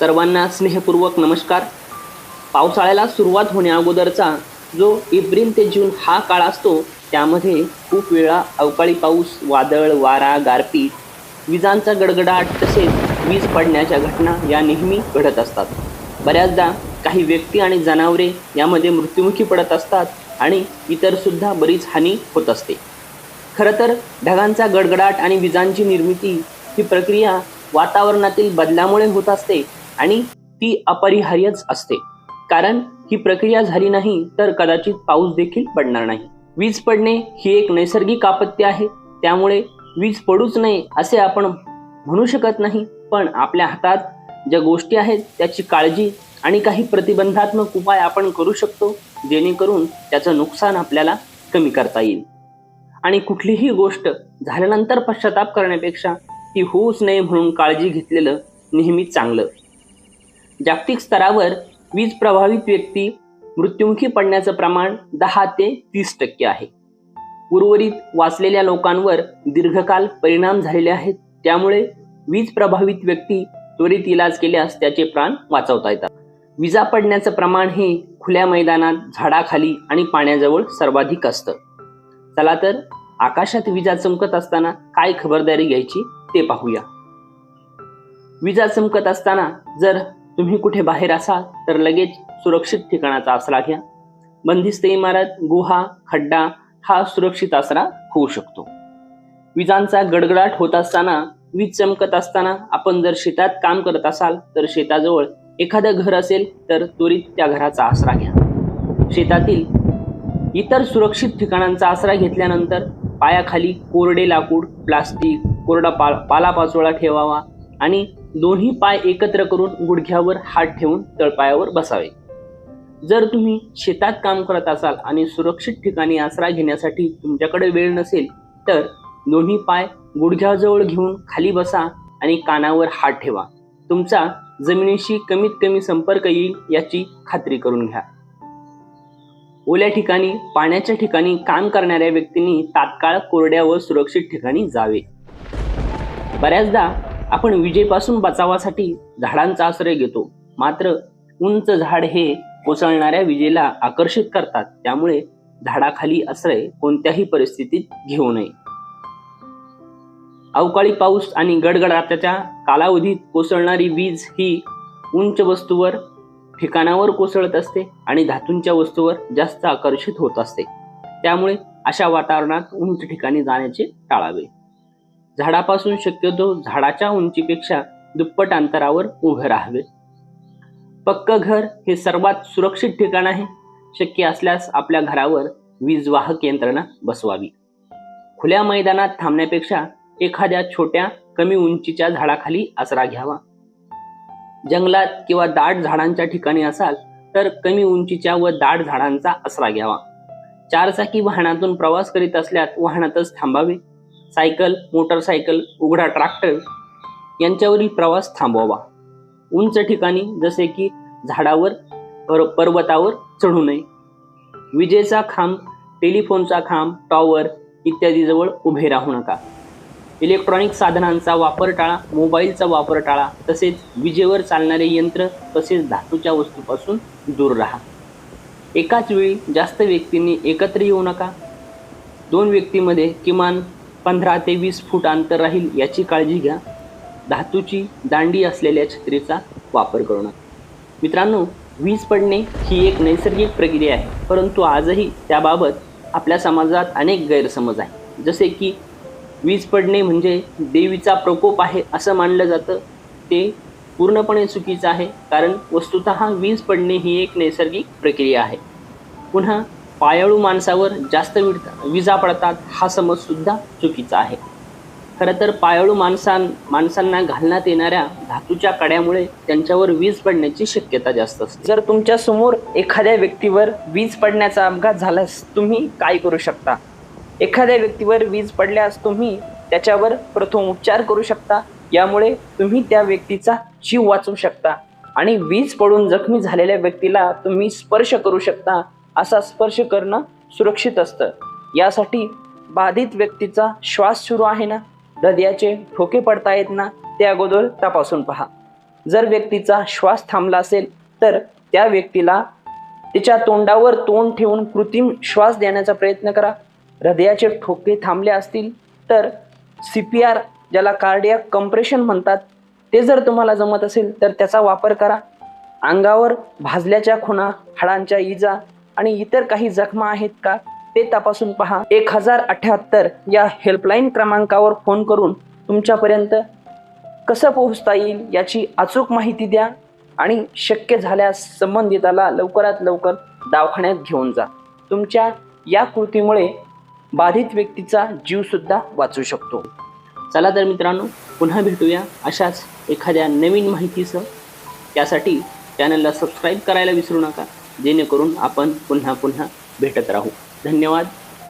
सर्वांना स्नेहपूर्वक नमस्कार. पावसाळ्याला सुरुवात होण्याअगोदरचा जो एप्रिल ते जून हा काळ असतो त्यामध्ये खूप वेळा अवकाळी पाऊस वादळ वारा गारपीट विजांचा गडगडाट तसेच वीज पडण्याच्या घटना या नेहमी घडत असतात. बऱ्याचदा काही व्यक्ती आणि जनावरे यामध्ये मृत्युमुखी पडत असतात आणि इतरसुद्धा बरीच हानी होत असते. खरं तर ढगांचा गडगडाट आणि विजांची निर्मिती ही प्रक्रिया वातावरणातील बदलामुळे होत असते आणि ती अपरिहार्यच असते. कारण ही प्रक्रिया झाली नाही तर कदाचित पाऊस देखील पडणार नाही. वीज पडणे ही एक नैसर्गिक आपत्ती आहे त्यामुळे वीज पडूच नये असे आपण म्हणू शकत नाही पण आपल्या हातात ज्या गोष्टी आहेत त्याची काळजी आणि काही प्रतिबंधात्मक उपाय आपण करू शकतो जेणेकरून त्याचं नुकसान आपल्याला कमी करता येईल. आणि कुठलीही गोष्ट झाल्यानंतर पश्चाताप करण्यापेक्षा ती होऊच नये म्हणून काळजी घेतलेलं नेहमी चांगलं. जागतिक स्तरावर वीज प्रभावित व्यक्ती मृत्युमुखी पडण्याचं प्रमाण दहा ते तीस टक्के आहे. उर्वरित वाचलेल्या लोकांवर दीर्घकाल परिणाम झालेले आहेत. त्यामुळे वीज प्रभावित व्यक्ती त्वरित इलाज केल्यास त्याचे प्राण वाचवता येतात. विजा पडण्याचं प्रमाण हे खुल्या मैदानात झाडाखाली आणि पाण्याजवळ सर्वाधिक असतं. चला तर आकाशात विजा चमकत असताना काय खबरदारी घ्यायची ते पाहूया. विजा चमकत असताना जर तुम्ही कुठे बाहेर असाल तर लगेच सुरक्षित ठिकाणाचा आसरा घ्या. बंदिस्त इमारत गुहा खड्डा हा सुरक्षित आसरा होऊ शकतो. विजांचा गडगडाट होत असताना वीज चमकत असताना आपण जर शेतात काम करत असाल तर शेताजवळ एखादं घर असेल तर त्वरित त्या घराचा आसरा घ्या. शेतातील इतर सुरक्षित ठिकाणांचा आसरा घेतल्यानंतर पायाखाली कोरडे लाकूड प्लास्टिक कोरडा पा पालापाचोळा ठेवावा आणि दोन्ही पाय एकत्र करून गुडघ्यावर हात ठेवून तळपायावर बसावे. जर तुम्ही शेतात काम करत असाल आणि सुरक्षित ठिकाणी आसरा घेण्यासाठी तुमच्याकडे वेळ नसेल तर दोन्ही पाय गुडघ्याजवळ घेऊन खाली बसा आणि कानावर हात ठेवा. तुमचा जमिनीशी कमीत कमी संपर्क येईल याची खात्री करून घ्या. ओल्या ठिकाणी पाण्याच्या ठिकाणी काम करणाऱ्या व्यक्तींनी तात्काळ कोरड्या व सुरक्षित ठिकाणी जावे. बऱ्याचदा आपण विजेपासून बचावासाठी झाडांचा आश्रय घेतो. मात्र उंच झाड हे कोसळणाऱ्या विजेला आकर्षित करतात. त्यामुळे झाडाखाली आश्रय कोणत्याही परिस्थितीत घेऊ नये. अवकाळी पाऊस आणि गडगडाटाच्या कालावधीत कोसळणारी वीज ही उंच वस्तूवर ठिकाणावर कोसळत असते आणि धातूंच्या वस्तूवर जास्त आकर्षित होत असते. त्यामुळे अशा वातावरणात उंच ठिकाणी जाण्याचे टाळावे. झाडापासून शक्यतो झाडाच्या उंचीपेक्षा दुप्पट अंतरावर उभे राहावे. पक्क घर हे सर्वात सुरक्षित ठिकाण आहे. शक्य असल्यास आपल्या घरावर वीज वाहक यंत्रणा बसवावी. खुल्या मैदानात थांबण्यापेक्षा एखाद्या छोट्या कमी उंचीच्या झाडाखाली आसरा घ्यावा. जंगलात किंवा दाट झाडांच्या ठिकाणी असाल तर कमी उंचीच्या व दाट झाडांचा आसरा घ्यावा. चारचाकी वाहनातून प्रवास करीत असल्यास वाहनातच थांबावे. सायकल मोटरसायकल उघडा ट्रॅक्टर यांच्यावरील प्रवास थांबवावा. उंच ठिकाणी जसे की झाडावर पर पर्वतावर चढू नये. विजेचा खांब टेलिफोनचा खांब टॉवर इत्यादीजवळ उभे राहू नका. इलेक्ट्रॉनिक साधनांचा वापर टाळा मोबाईलचा वापर टाळा तसेच विजेवर चालणारे यंत्र तसेच धातूच्या वस्तूपासून दूर राहा. एकाच वेळी जास्त व्यक्तींनी एकत्र येऊ नका. दोन व्यक्तीमध्ये किमान पंधरा ते वीस फूट अंतर राहील याची काळजी घ्या. धातूची दांडी असलेल्या छत्रीचा वापर करू नका. मित्रांनो वीज पडणे ही एक नैसर्गिक प्रक्रिया आहे परंतु आजही त्याबाबत आपल्या समाजात अनेक गैरसमज आहे जसे की वीज पडणे म्हणजे देवीचा प्रकोप आहे असं मानलं जातं ते पूर्णपणे चुकीचं आहे कारण वस्तुत वीज पडणे ही एक नैसर्गिक प्रक्रिया आहे. पुन्हा पायाळू माणसावर जास्त विजा पडतात हा समजसुद्धा चुकीचा आहे. खरं तर पायाळू माणसां माणसांना घालण्यात येणाऱ्या धातूच्या कड्यामुळे त्यांच्यावर वीज पडण्याची शक्यता जास्त असते. जर तुमच्यासमोर एखाद्या व्यक्तीवर वीज पडण्याचा अपघात झाल्यास तुम्ही काय करू शकता? एखाद्या व्यक्तीवर वीज पडल्यास तुम्ही त्याच्यावर प्रथम उपचार करू शकता. यामुळे तुम्ही त्या व्यक्तीचा जीव वाचवू शकता आणि वीज पडून जखमी झालेल्या व्यक्तीला तुम्ही स्पर्श करू शकता. असा स्पर्श करणं सुरक्षित असतं. यासाठी बाधित व्यक्तीचा श्वास सुरू आहे ना? हृदयाचे ठोके पडता येत ना? ते अगोदर तपासून पहा. जर व्यक्तीचा श्वास थांबला असेल तर त्या व्यक्तीला तिच्या तोंडावर तोंड ठेवून कृत्रिम श्वास देण्याचा प्रयत्न करा. हृदयाचे ठोके थांबले असतील तर सी पी आर ज्याला कार्डिया कंप्रेशन म्हणतात ते जर तुम्हाला जमत असेल तर त्याचा वापर करा. अंगावर भाजल्याच्या खुणा हाडांच्या इजा आणि इतर काही जखमा आहेत का ते तपासून पहा. एक हजार अठ्याहत्तर या हेल्पलाईन क्रमांकावर फोन करून तुमच्यापर्यंत कसं पोहोचता येईल याची अचूक माहिती द्या आणि शक्य झाल्यास संबंधिताला लवकरात लवकर दवाखान्यात घेऊन जा. तुमच्या या कृतीमुळे बाधित व्यक्तीचा जीवसुद्धा वाचू शकतो. चला तर मित्रांनो पुन्हा भेटूया अशाच एखाद्या नवीन माहितीसह. त्यासाठी चॅनलला सबस्क्राईब करायला विसरू नका. जेणेकरून आपण पुन्हा पुन्हा भेटत राहू. धन्यवाद.